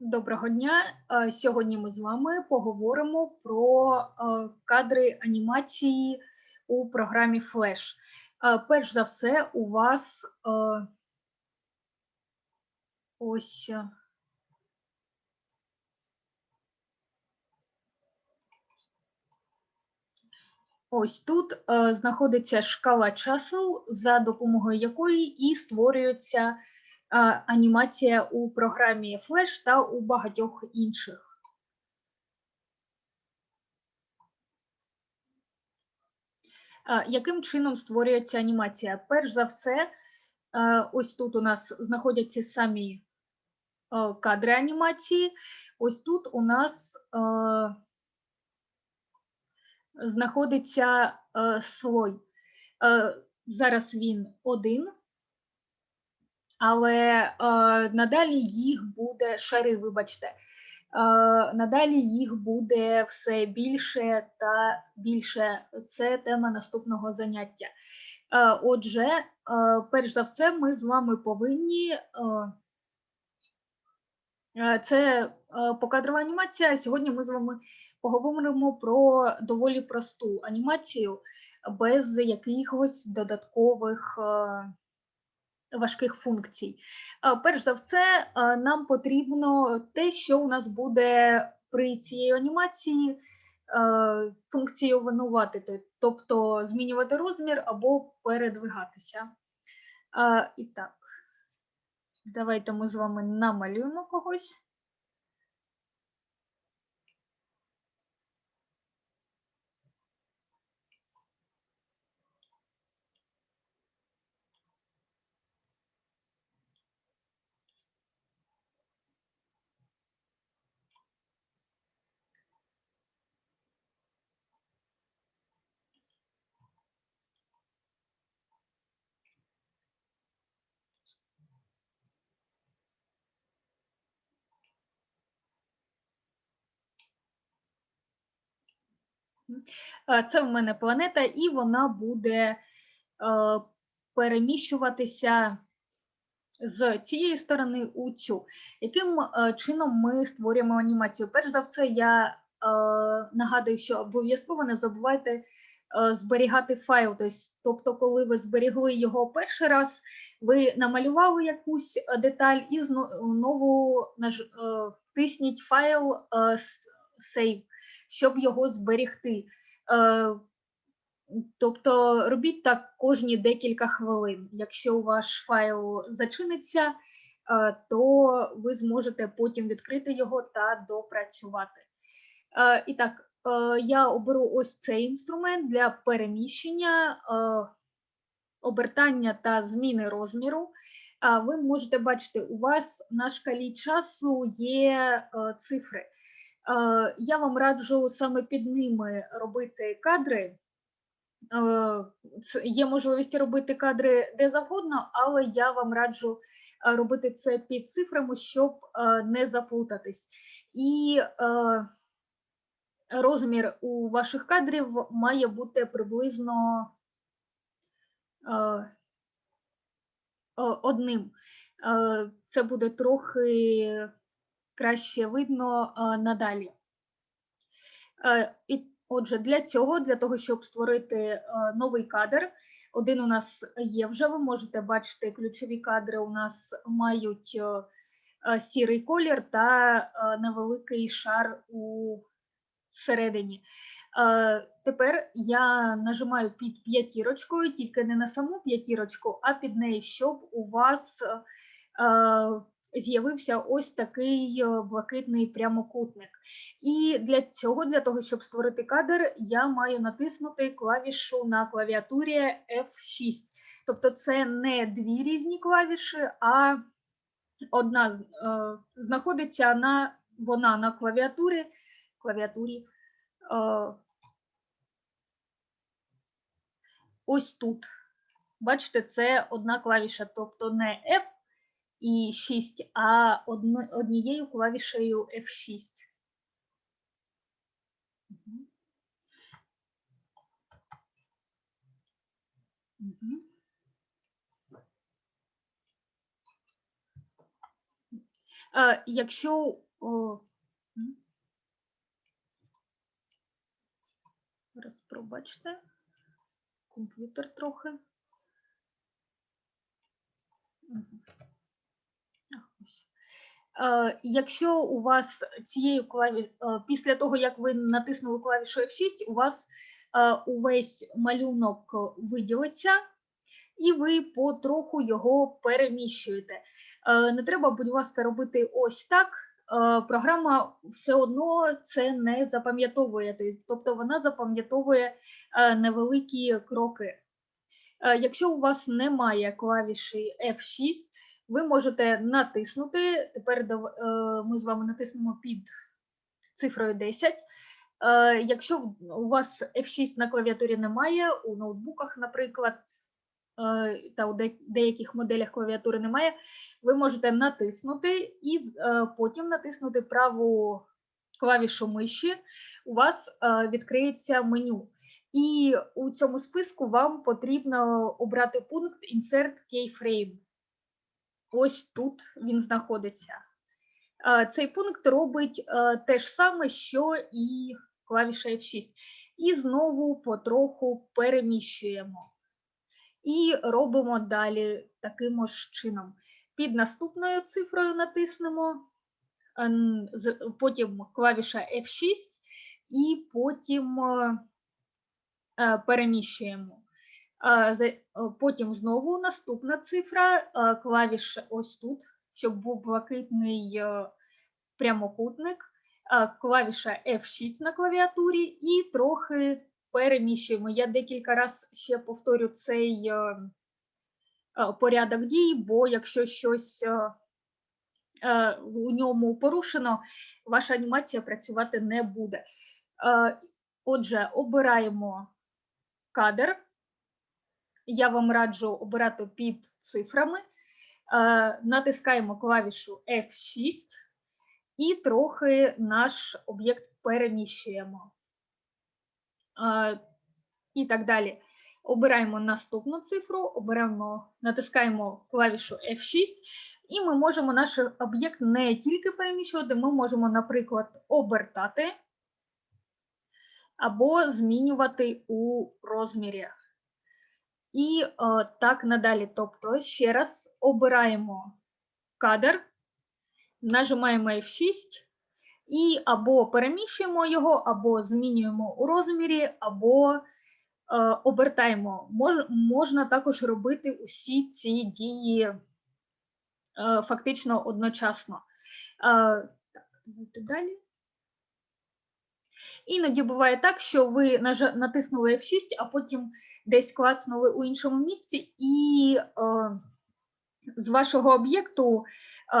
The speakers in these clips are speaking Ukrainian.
Доброго дня. Е, Сьогодні ми з вами поговоримо про е, кадри анімації у програмі Flash. Е, Перш за все, у вас ось. Ось тут знаходиться шкала часу, за допомогою якої і створюється е, анімація у програмі Flash та у багатьох інших. Яким чином створюється анімація? Перш за все, ось тут у нас знаходяться самі кадри анімації. Ось тут у нас знаходиться слой. Зараз він один, але е, надалі їх буде шари, вибачте. Е, надалі їх буде все більше та більше. Це тема наступного заняття. Е, отже, перш за все, ми з вами повинні. Це покадрова анімація. Сьогодні ми з вами поговоримо про доволі просту анімацію без якихось додаткових важких функцій. Е, Перш за все, е, нам потрібно те, що у нас буде при цій анімації е, функціонувати, тобто змінювати розмір або передвигатися. І так, давайте ми з вами намалюємо когось. Це в мене планета, і вона буде е, переміщуватися з цієї сторони у цю. Яким е, чином ми створюємо анімацію? Перш за все, я е, нагадую, що обов'язково не забувайте е, зберігати файл. Тобто, коли ви зберігли його перший раз, ви намалювали якусь е, деталь і знову наж- е, тисніть файл е, save, щоб його зберігти. Е, Тобто робіть так кожні декілька хвилин. Якщо ваш файл зачиниться, е, то ви зможете потім відкрити його та допрацювати. Е, І так, я оберу ось цей інструмент для переміщення, обертання та зміни розміру. Ви можете бачити, у вас на шкалі часу є цифри. Я вам раджу саме під ними робити кадри. Є можливість робити кадри де завгодно, але я вам раджу робити це під цифрами, щоб не заплутатись. І розмір у ваших кадрів має бути приблизно одним. Це буде трохи краще видно е, надалі. Е, І отже, для цього, для того, щоб створити е, новий кадр, один у нас є вже. Ви можете бачити, ключові кадри у нас мають сірий колір та невеликий шар у всередині. Тепер я нажимаю під п'ятірочкою, тільки не на саму п'ятірочку, а під неї, щоб у вас з'явився ось такий е, блакитний прямокутник. І для цього, для того, щоб створити кадр, я маю натиснути клавішу на клавіатурі F6. Тобто це не дві різні клавіші, а одна е, знаходиться на, вона на клавіатурі. клавіатурі е, ось тут. Бачите, це одна клавіша, тобто не F і 6, а однією клавішею F6. Мгм. Мгм. Е, Якщо О, м. Зараз пробачте. Комп'ютер трохи. Е, Якщо у вас цією клаві... е, після того, як ви натиснули клавішу F6, у вас е, увесь малюнок виділиться, і ви потроху його переміщуєте. Не треба, будь ласка, робити ось так. Програма все одно це не запам'ятовує, тобто вона запам'ятовує невеликі кроки. Якщо у вас немає клавіші F6, ви можете натиснути. Тепер е, ми з вами натиснемо під цифрою 10. Е, Якщо у вас F6 на клавіатурі немає, у ноутбуках, наприклад, е, та у деяких моделях клавіатури немає, ви можете натиснути і потім натиснути праву клавішу миші. У вас відкриється меню. І у цьому списку вам потрібно обрати пункт Insert Keyframe. Ось тут він знаходиться. Е, Цей пункт робить е, те ж саме, що і клавіша F6. І знову потроху переміщуємо. І робимо далі таким ж чином. Під наступною цифрою натиснемо, ем, потім клавіша F6, і потім е, е, переміщуємо. Потім знову наступна цифра, клавіша ось тут, щоб був блакитний е, прямокутник, клавіша F6 на клавіатурі і трохи переміщуємо. Я декілька разів ще повторю цей е, порядок дій, бо якщо щось е, у ньому порушено, ваша анімація працювати не буде. Отже, обираємо кадр. Я вам раджу обирати під цифрами. Е, Натискаємо клавішу F6 і трохи наш об'єкт переміщуємо. Е, І так далі. Обираємо наступну цифру, обираємо, натискаємо клавішу F6, і ми можемо наш об'єкт не тільки переміщувати, ми можемо, наприклад, обертати або змінювати у розмірі. І е, так надалі. Тобто, ще раз обираємо кадр, нажимаємо F6 і або переміщуємо його, або змінюємо у розмірі, або е, обертаємо. Мож, можна також робити усі ці дії е, фактично одночасно. Е, так, давайте далі. Іноді буває так, що ви натиснули F6, а потім десь клацнули у іншому місці, і е, з вашого об'єкту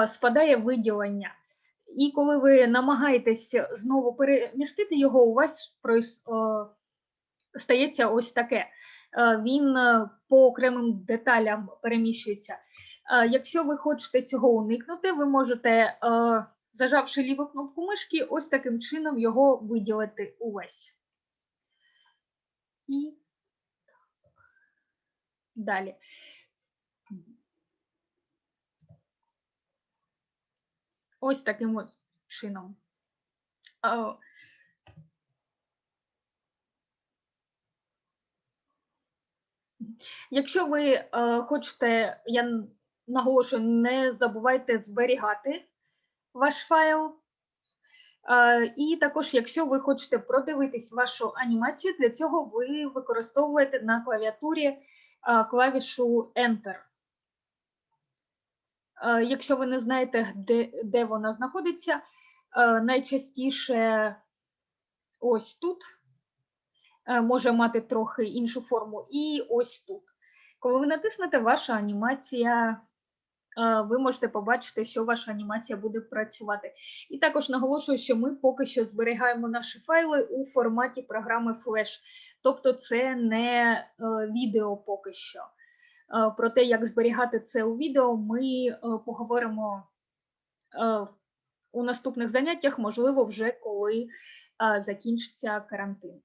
е, спадає виділення. І коли ви намагаєтесь знову перемістити його, у вас проїс- е, стається ось таке. Е, Він е, по окремим деталям переміщується. Е, Якщо ви хочете цього уникнути, ви можете, е, зажавши ліву кнопку мишки, ось таким чином його виділити увесь. І далі. Ось таким ось чином. Якщо ви е, хочете, я наголошую, не забувайте зберігати ваш файл. І також, якщо ви хочете продивитись вашу анімацію, для цього ви використовуєте на клавіатурі клавішу Enter. Якщо ви не знаєте, де, де вона знаходиться, найчастіше ось тут може мати трохи іншу форму, і ось тут. Коли ви натиснете, ваша анімація, ви можете побачити, що ваша анімація буде працювати. І також наголошую, що ми поки що зберігаємо наші файли у форматі програми Flash, тобто це не е, відео поки що. Е, Про те, як зберігати це у відео, ми е, поговоримо у наступних заняттях, можливо, вже коли закінчиться карантин.